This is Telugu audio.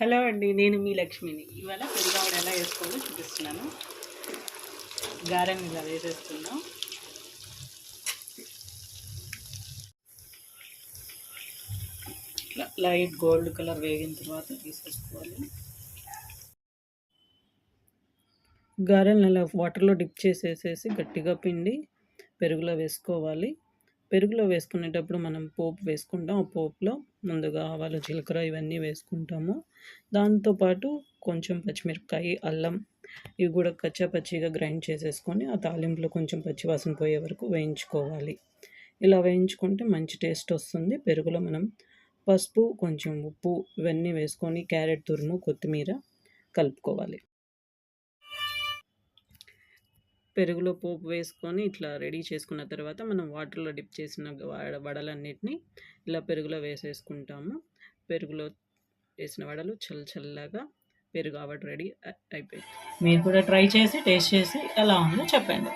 హలో అండి నేను మీ లక్ష్మిని. ఇవాళ పెరుగావిడ ఎలా వేసుకోవాలో చూపిస్తున్నాను. గారెని ఇలా వేసేస్తున్నాం. ఇట్లా లైట్ గోల్డ్ కలర్ వేగిన తర్వాత తీసేసుకోవాలి. గారెలను ఇలా వాటర్లో డిప్ చేసేసేసి గట్టిగా పిండి పెరుగులో వేసుకోవాలి. పెరుగులో వేసుకునేటప్పుడు మనం పోపు వేసుకుంటాం. ఆ పోపులో ముందుగా ఆవాలు జీలకర్ర ఇవన్నీ వేసుకుంటాము. దాంతోపాటు కొంచెం పచ్చిమిరపకాయ అల్లం ఇవి కూడా కచ్చా పచ్చిగా గ్రైండ్ చేసేసుకొని ఆ తాలింపులో కొంచెం పచ్చివాసన పోయే వరకు వేయించుకోవాలి. ఇలా వేయించుకుంటే మంచి టేస్ట్ వస్తుంది. పెరుగులో మనం పసుపు కొంచెం ఉప్పు ఇవన్నీ వేసుకొని క్యారెట్ తురుము కొత్తిమీర కలుపుకోవాలి. పెరుగులో పోపు వేసుకొని ఇట్లా రెడీ చేసుకున్న తర్వాత మనం వాటర్లో డిప్ చేసిన వడ- వడలన్నిటిని ఇలా పెరుగులో వేసేసుకుంటాము. పెరుగులో వేసిన వడలు చల్ల చల్లగా పెరుగు ఆవట రెడీ అయిపోయింది. మీరు కూడా ట్రై చేసి టేస్ట్ చేసి ఎలా ఉందో చెప్పండి.